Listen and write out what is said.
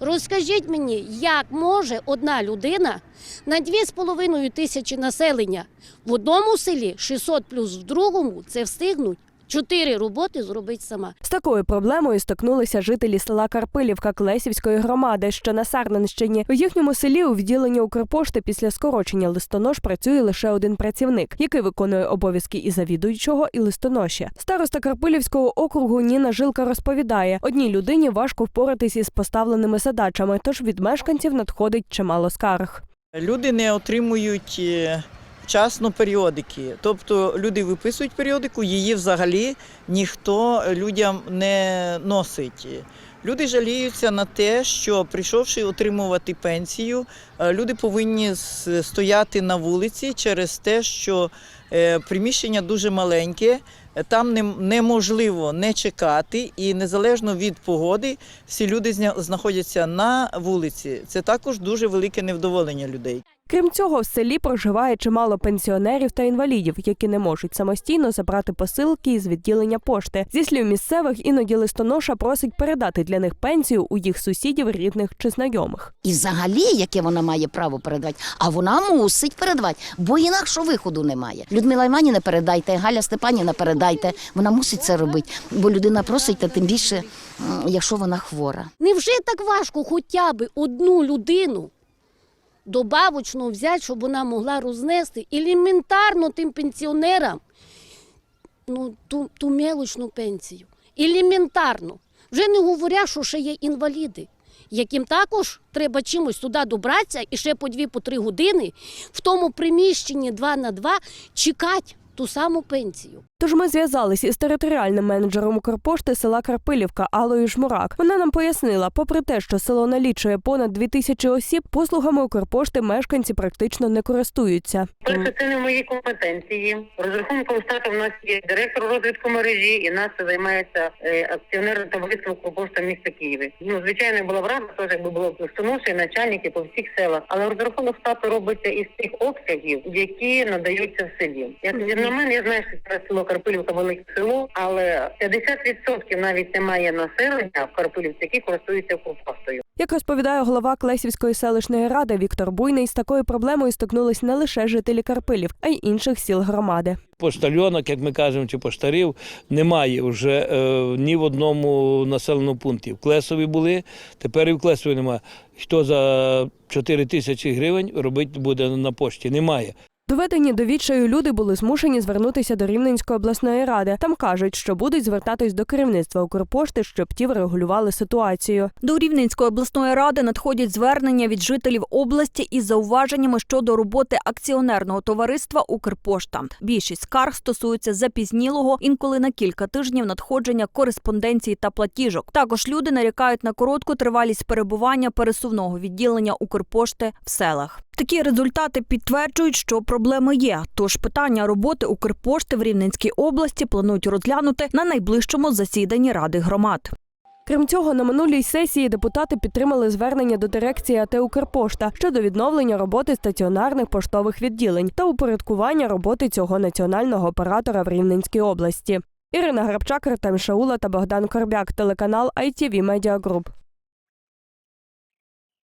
Розкажіть мені, як може одна людина на 2,5 тисячі населення в одному селі 600 плюс в другому це встигнуть чотири роботи зробити сама. З такою проблемою стикнулися жителі села Карпилівка Клесівської громади, що на Сарненщині. У їхньому селі у відділенні Укрпошти після скорочення листонож працює лише один працівник, який виконує обов'язки і завідуючого, і листоноші. Староста Карпилівського округу Ніна Жилка розповідає: одній людині важко впоратись із поставленими задачами, тож від мешканців надходить чимало скарг. Люди не отримують е, вчасно періодики. Тобто люди виписують періодику, її взагалі ніхто людям не носить. Люди жаліються на те, що прийшовши отримувати пенсію, е, люди повинні стояти на вулиці через те, що е, приміщення дуже маленьке, там неможливо не чекати, і незалежно від погоди, всі люди знаходяться на вулиці. Це також дуже велике невдоволення людей. Крім цього, в селі проживає чимало пенсіонерів та інвалідів, які не можуть самостійно забрати посилки із відділення пошти. Зі слів місцевих, іноді листоноша просить передати для них пенсію у їх сусідів, рідних чи знайомих. І взагалі, яке вона має право передавати, а вона мусить передавати, бо інакше виходу немає. Людмила Іванівна передайте, Галя Степанівна передайте. Вона мусить це робити, бо людина просить, та тим більше, якщо вона хвора. Невже так важко хоча б одну людину добавочно взяти, щоб вона могла рознести елементарно тим пенсіонерам ну, ту, ту мелочну пенсію. Елементарно. Вже не говоря, що ще є інваліди, яким також треба чимось туди добратися і ще по дві по три години в тому приміщенні 2 на 2 чекати ту саму пенсію. Тож ми зв'язались із територіальним менеджером Укрпошти села Карпилівка Алою Жмурак. Вона нам пояснила, попри те, що село налічує понад дві тисячі осіб, послугами Укрпошти мешканці практично не користуються. Перше, це не в моїй компетенції. Розрахунком штату в нас є директор розвитку мережі, і нас це займається е, акціонерне товариство «Укрпошта» міста Києві. Ну, звичайно, була б рада, теж якби було пластоноші, начальники по всіх селах. Але розрахунок штату робиться із тих обсягів, які надаються в селі. Як на мене, я знаю, що це село Карпилівка велике село, але 50% навіть немає населення в Карпилівці, які користуються «Укрпоштою». Як розповідає голова Клесівської селищної ради Віктор Буйний, з такою проблемою стикнулись не лише жителі Карпилів, а й інших сіл громади. Поштальонок, як ми кажемо, чи поштарів, немає вже е, ні в одному населеному пункті. В Клесові були, тепер і в Клесові немає. Хто за 4 тисячі гривень робити буде на пошті? Немає. Доведені до відчаю люди були змушені звернутися до Рівненської обласної ради. Там кажуть, що будуть звертатись до керівництва Укрпошти, щоб ті врегулювали ситуацію. До Рівненської обласної ради надходять звернення від жителів області із зауваженнями щодо роботи акціонерного товариства Укрпошта. Більшість скарг стосуються запізнілого, інколи на кілька тижнів надходження кореспонденції та платіжок. Також люди нарікають на коротку тривалість перебування пересувного відділення Укрпошти в селах. Такі результати підтверджують, що проблеми є. Тож питання роботи Укрпошти в Рівненській області планують розглянути на найближчому засіданні ради громад. Крім цього, на минулій сесії депутати підтримали звернення до дирекції АТ «Укрпошта» щодо відновлення роботи стаціонарних поштових відділень та упорядкування роботи цього національного оператора в Рівненській області. Ірина Грабчак, Артем Шаула та Богдан Корбяк, телеканал ITV Media Group.